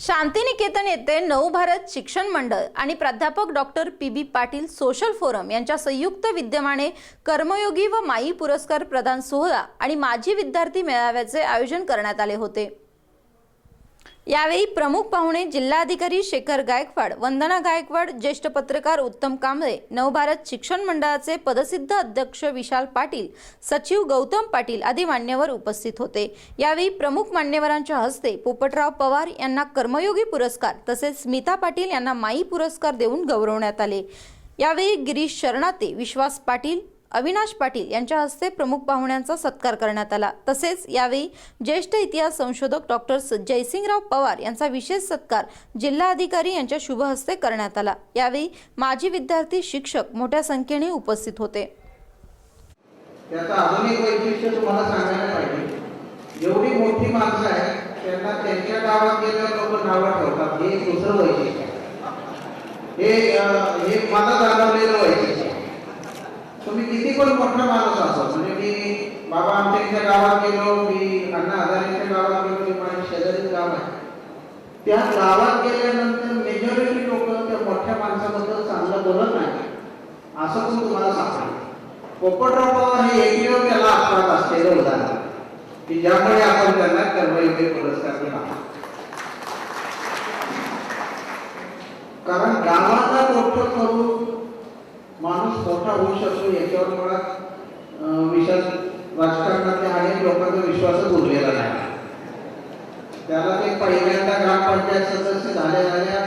शांतिनिकेतन येथे नवभारत शिक्षण मंडळ आणि प्राध्यापक doctor P B Patil social forum यांच्या संयुक्त विद्यमाने कर्मयोगी व माई पुरस्कार प्रदान सोहळा आणि माजी विद्यार्थी मेळाव्याचे आयोजन करण्यात आले होते. यावेळी प्रमुख पाहुणे जिल्हाधिकारी शेखर गायकवाड वंदना गायकवाड ज्येष्ठ पत्रकार उत्तम कांबळे नवभारत शिक्षण मंडळाचे पदसिद्ध अध्यक्ष विशाल पाटील सचिव गौतम पाटील आदी मान्यवर उपस्थित होते. यावेळी प्रमुख मान्यवरांच्या हस्ते पोपटराव पवार यांना कर्मयोगी पुरस्कार तसेच स्मिता पाटील यांना माई पुरस्कार देऊन गौरवण्यात आले. यावेळी गिरीश शरणाते विश्वास पाटील अविनाश पाटील यांच्या हस्ते प्रमुख पाहुण्यांचा सत्कार करण्यात आला. तसेच यावेळी ज्येष्ठ इतिहास संशोधक डॉक्टर जयसिंगराव पवार यांचा विशेष सत्कार जिल्हाधिकारी यांच्या शुभ हस्ते करण्यात आला. यावेळी माजी विद्यार्थी शिक्षक मोठ्या संख्येने उपस्थित होते. त्याचं अजून वैशिष्ट्य तुम्हाला सांगायला पाहिजे. एवढी मोठी माणसं आहे त्यांना त्यांच्या गावात गेल्यावर लोक नावं ठेवतात. हे दुसरं वैशिष्ट्य हे हे मला जाणवलेलं वैशिष्ट्य तुम्ही किती पण मोठा माणूस असाल म्हणजे मी बाबा आमच्या इथल्या गावात गेलो मी अण्णा हजारेच्या गावात गेलो ते माझ्या शेजारीच गाव आहे. त्या गावात गेल्यानंतर मेजॉरिटी लोक त्या मोठ्या माणसाबद्दल चांगलं बोलत नाही. असं पण तुम्हाला सांगतो. पोपटराव पवार हे एकमेव त्याला आठवत असलेलं उदाहरण. की ज्यामुळे आपण त्यांना कर्मयोगी पुरस्कार दिला कारण गावाचा मोठं होऊ शकतो याच्यावर थोडा विश्वास राजकारणातल्या अनेक लोकांचा विश्वासच उरलेला नाही. त्याला ते पहिल्यांदा ग्रामपंचायत सदस्य झाल्या झाल्या